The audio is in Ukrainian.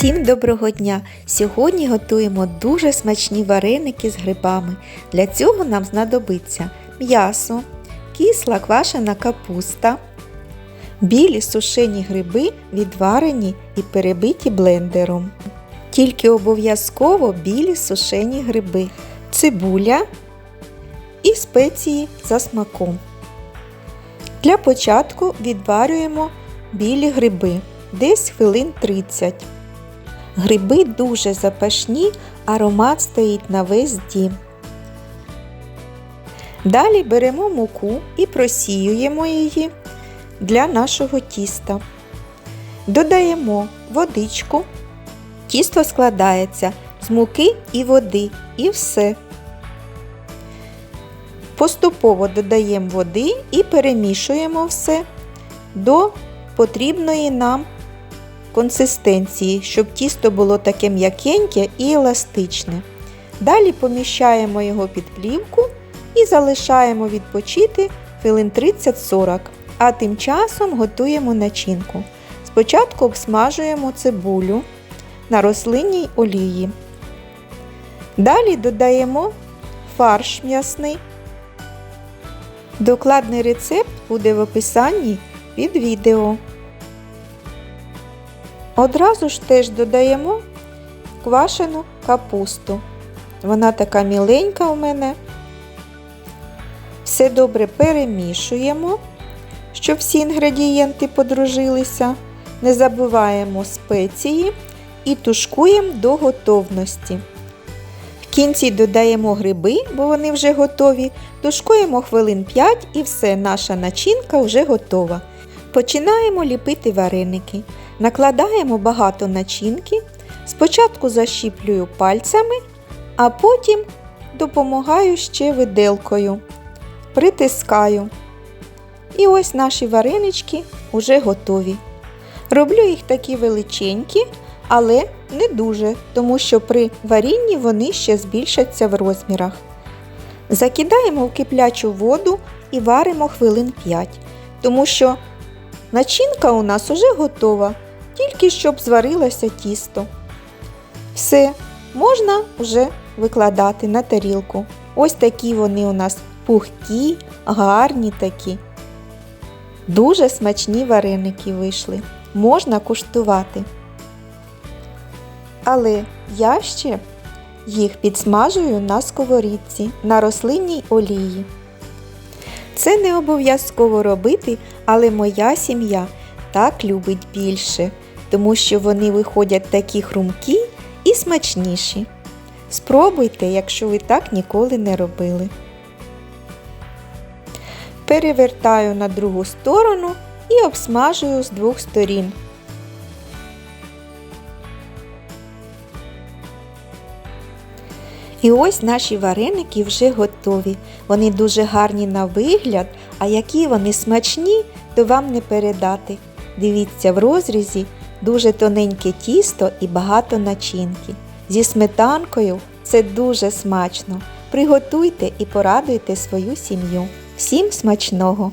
Всім доброго дня! Сьогодні готуємо дуже смачні вареники з грибами. Для цього нам знадобиться м'ясо, кисла квашена капуста, білі сушені гриби, відварені і перебиті блендером. Тільки обов'язково білі сушені гриби, цибуля і спеції за смаком. Для початку відварюємо білі гриби десь хвилин 30. Гриби дуже запашні, аромат стоїть на весь дім. Далі беремо муку і просіюємо її для нашого тіста. Додаємо водичку. Тісто складається з муки і води і все. Поступово додаємо води і перемішуємо все до потрібної нам консистенції, щоб тісто було таке м'якеньке і еластичне. Далі поміщаємо його під плівку і залишаємо відпочити хвилин 30-40, а тим часом готуємо начинку. Спочатку обсмажуємо цибулю на рослинній олії. Далі додаємо фарш м'ясний. Докладний рецепт буде в описанні під відео. Одразу ж теж додаємо квашену капусту. Вона така міленька у мене. Все добре перемішуємо, щоб всі інгредієнти подружилися. Не забуваємо спеції і тушкуємо до готовності. В кінці додаємо гриби, бо вони вже готові. Тушкуємо хвилин 5 і все, наша начинка вже готова. Починаємо ліпити вареники. Накладаємо багато начинки. Спочатку защіплюю пальцями, а потім допомагаю ще виделкою. Притискаю. І ось наші варенички вже готові. Роблю їх такі величенькі, але не дуже, тому що при варінні вони ще збільшаться в розмірах. Закидаємо в киплячу воду і варимо хвилин 5, тому що начинка у нас уже готова, тільки щоб зварилося тісто. Все, можна вже викладати на тарілку. Ось такі вони у нас пухкі, гарні такі. Дуже смачні вареники вийшли. Можна куштувати. Але я ще їх підсмажую на сковорідці на рослинній олії. Це не обов'язково робити, але моя сім'я так любить більше, тому що вони виходять такі хрумкі і смачніші. Спробуйте, якщо ви так ніколи не робили. Перевертаю на другу сторону і обсмажую з двох сторін. І ось наші вареники вже готові. Вони дуже гарні на вигляд, а які вони смачні, то вам не передати. Дивіться, в розрізі дуже тоненьке тісто і багато начинки. Зі сметанкою це дуже смачно. Приготуйте і порадуйте свою сім'ю. Всім смачного!